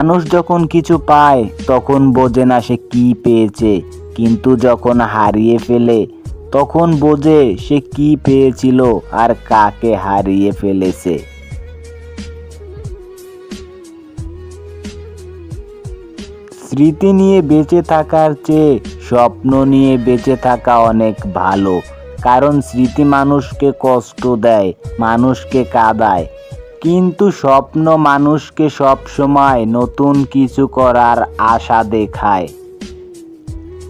মানুষ যখন কিছু পায়, তখন বোঝে না সে কি পেয়েছে। কিন্তু যখন হারিয়ে ফেলে, তখন বোঝে সে কি পেয়েছিল আর কাকে হারিয়ে ফেলেছে। স্মৃতি নিয়ে বেঁচে থাকার চেয়ে স্বপ্ন নিয়ে বেঁচে থাকা অনেক ভালো। কারণ স্মৃতি মানুষকে কষ্ট দেয়, মানুষকে কাঁদায়। কিন্তু স্বপ্ন মানুষকে সবসময় নতুন কিছু করার আশা দেখায়।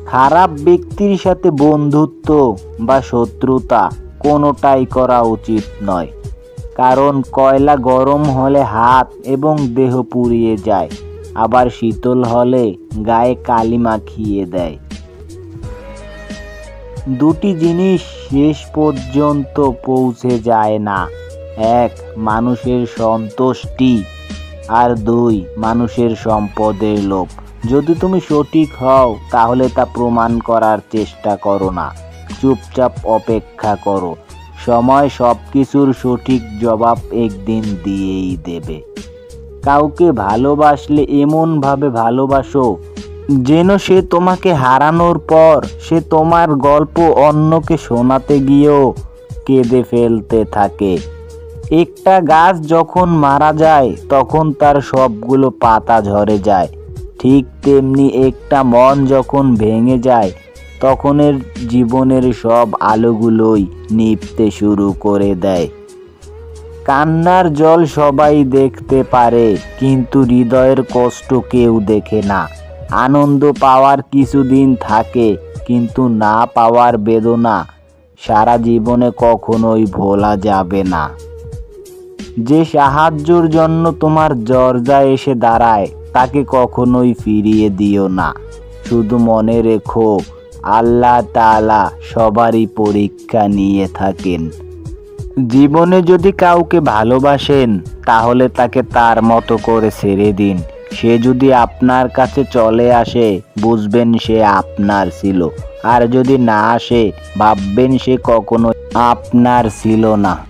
খারাপ ব্যক্তির সাথে বন্ধুত্ব বা শত্রুতা কোনোটাই করা উচিত নয়। কারণ কয়লা গরম হলে হাত এবং দেহ পুড়িয়ে যায়, আবার শীতল হলে গায়ে কালি মাখিয়ে দেয়। দুটি জিনিস শেষ পর্যন্ত পৌঁছে যায় না। এক, মানুষের সন্তুষ্টি। আর দুই, মানুষের সম্পদের লোভ। যদি তুমি সঠিক হও, তাহলে তা প্রমাণ করার চেষ্টা করো না। চুপচাপ অপেক্ষা করো। সময় সব কিছুর সঠিক জবাব একদিন দিয়েই দেবে। কাউকে ভালোবাসলে এমনভাবে ভালোবাসো, যেন সে তোমাকে হারানোর পর সে তোমার গল্প অন্যকে শোনাতে গিয়েও কেঁদে ফেলতে থাকে। একটা গাছ যখন মারা যায়, তখন তার সবগুলো পাতা ঝরে যায়। ঠিক তেমনি একটা মন যখন ভেঙে যায়, তখনের জীবনের সব আলোগুলোই নিভতে শুরু করে দেয়। কান্নার জল সবাই দেখতে পারে, কিন্তু হৃদয়ের কষ্ট কেউ দেখে না। আনন্দ পাওয়ার কিছুদিন থাকে, কিন্তু না পাওয়ার বেদনা সারা জীবনে কখনোই ভোলা যাবে না। যে সাহায্যর জন্য তোমার দরজা এসে দাঁড়ায়, তাকে কখনোই ফিরিয়ে দিও না। শুধু মনে রেখো, আল্লাহ তাআলা সবারই পরীক্ষা নিয়ে থাকেন। জীবনে যদি কাউকে ভালোবাসেন, তাহলে তাকে তার মতো করে ছেড়ে দিন। সে যদি আপনার কাছে চলে আসে, বুঝবেন সে আপনার ছিল। আর যদি না আসে, ভাববেন সে কখনো আপনার ছিল না।